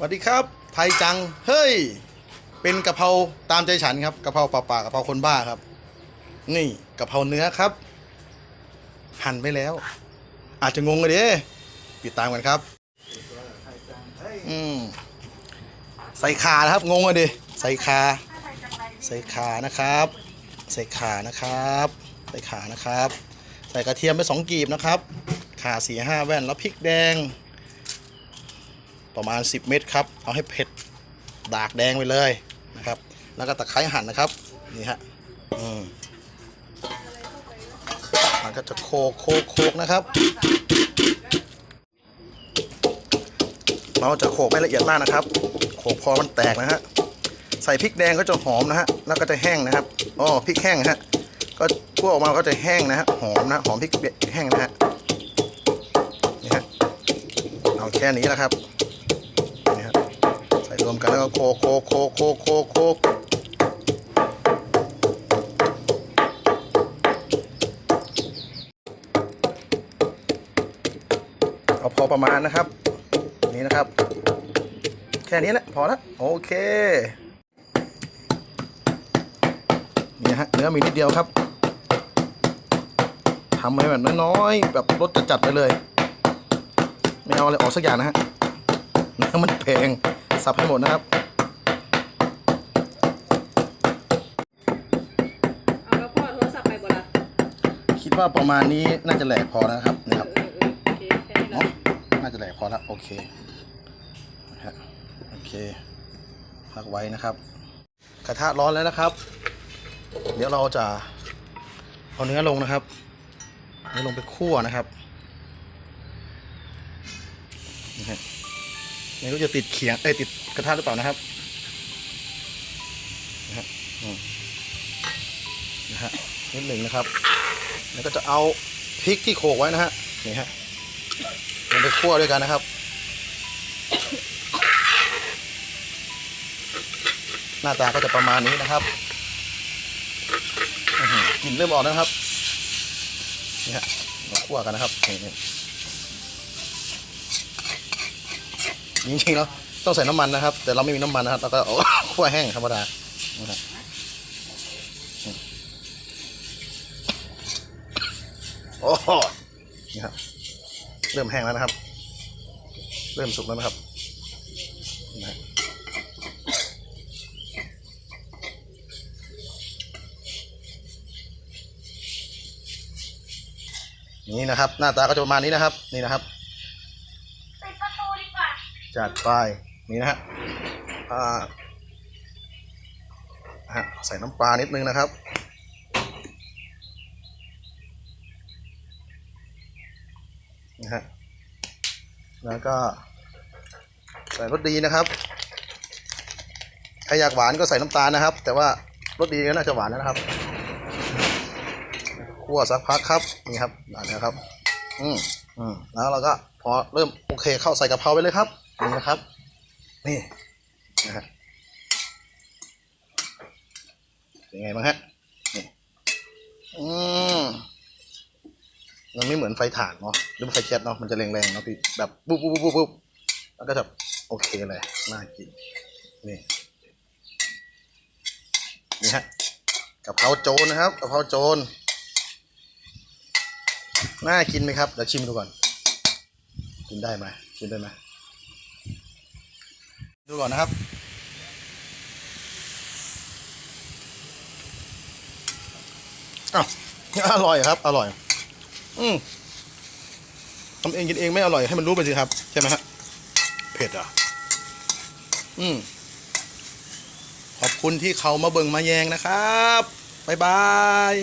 สวัสดีครับ ไทยจัง เฮ้ย เป็นกะเพราตามใจฉันครับกะเพราป่าป่ากะเพราคนบ้าครับ นี่กะเพราเนื้อครับ หั่นไปแล้ว อาจจะงงเลยดิติดตามกันครับ อืมใส่ขานะครับงงเลยดิใส่ขาใส่ขานะครับ ใส่ขานะครับ ใส่ขานะครับ ใส่กระเทียมไปสองกีบนะครับ ขาสี่ห้าแว่นแล้วพริกแดง ประมาณ 10 เม็ดครับ เอาให้เผ็ดดากแดงไปเลยนะครับ แล้วก็ตะไคร้หั่นนะครับนี่ฮะอืมมันก็จะโคกโคกโคกนะครับเราจะโขกไม่ละเอียดมากนะครับ โขกพอมันแตกนะฮะ ใส่พริกแดงก็จะหอมนะฮะ แล้วก็จะแห้งนะครับ อ๋อ พริกแห้งฮะ ก็คั่วออกมาก็จะแห้งนะฮะ หอมนะ หอมพริกแห้งนะฮะ นี่ฮะ เอาแค่นี้นะครับนี่ครับ รวมกันแล้วก็โคโคโคโคโคโคเอาพอประมาณนะครับ นี่นะครับ แค่นี้แหละพอละโอเคนี่ฮะเนื้อมีนิดเดียวครับทำให้แบบน้อยๆแบบรสจัดๆไปเลย ไม่เอาอะไรออกสักอย่างนะฮะเนื้อมันแพง สับให้หมดนะครับเอาแล้วพ่อโทรศัพท์ไปบ่ละคิดว่าประมาณนี้น่าจะแหลกพอนะครับนะครับเออเออโอเคแค่นี้แหละเนาะน่าจะแหลกพอแล้วโอเคนะฮะโอเคพักไว้นะครับ กระทะร้อนแล้วนะครับ เดี๋ยวเราจะเอาเนื้อลงนะครับเนื้อลงไปคั่วนะครับนี่ฮะ ไม่รู้จะติดเขียงเอ้ยติดกระทะหรือเปล่านะครับนะฮะอืมนะฮะนิดหนึ่งนะครับ แล้วก็จะเอาพริกที่โขลกไว้นะฮะนี่ฮะลงไปคั่วด้วยกันนะครับ หน้าตาก็จะประมาณนี้นะครับกลิ่นเริ่มออกนะครับนี่ฮะมาคั่วกันนะครับนี่นี่ จริงๆแล้วต้องใส่น้ำมันนะครับ แต่เราไม่มีน้ำมันนะครับเราก็เอาคั่วแห้งธรรมดานะครับโอ้โหนี่ครับเริ่มแห้งแล้วนะครับ เริ่มสุกแล้วนะครับนะนี่นะครับ หน้าตาก็จะประมาณนี้นะครับ นี่นะครับ จัดไปนี่นะฮะอ่าฮะใส่น้ำปลานิดนึงนะครับ นะฮะ แล้วก็ใส่รสดีนะครับใครอยากหวานก็ใส่น้ำตาลนะครับ แต่ว่ารสดีก็น่าจะหวานแล้วนะครับคั่วสักพักครับ นี่ครับได้แล้ครับ อืมอืมแล้วเราก็พอเริ่มโอเคเข้าใส่กะเพราไปเลยครับ นี่นะครับ นี่นะฮะเป็นไงบ้างฮะนี่อืมมันไม่เหมือนไฟถ่านเนาะหรือไฟแก๊สเนาะมันจะแรงๆเนาะพี่แบบปุ๊บปุ๊บปุ๊บปุ๊บแล้วก็จะโอเคเลยน่ากินนี่นี่ฮะกะเพราโจรนะครับกะเพราโจรน่ากินไหมครับเดี๋ยวชิมดูก่อน กินได้ไหมกินได้ไหม ดูก่อนนะครับ อ้าวอร่อยครับ อร่อย อืมทำเองกินเองไม่อร่อยให้มันรู้ไปสิครับ ใช่ไหมฮะเผ็ดอะ อืมขอบคุณที่เขามาเบิ่งมาแยงนะครับ บ๊ายบาย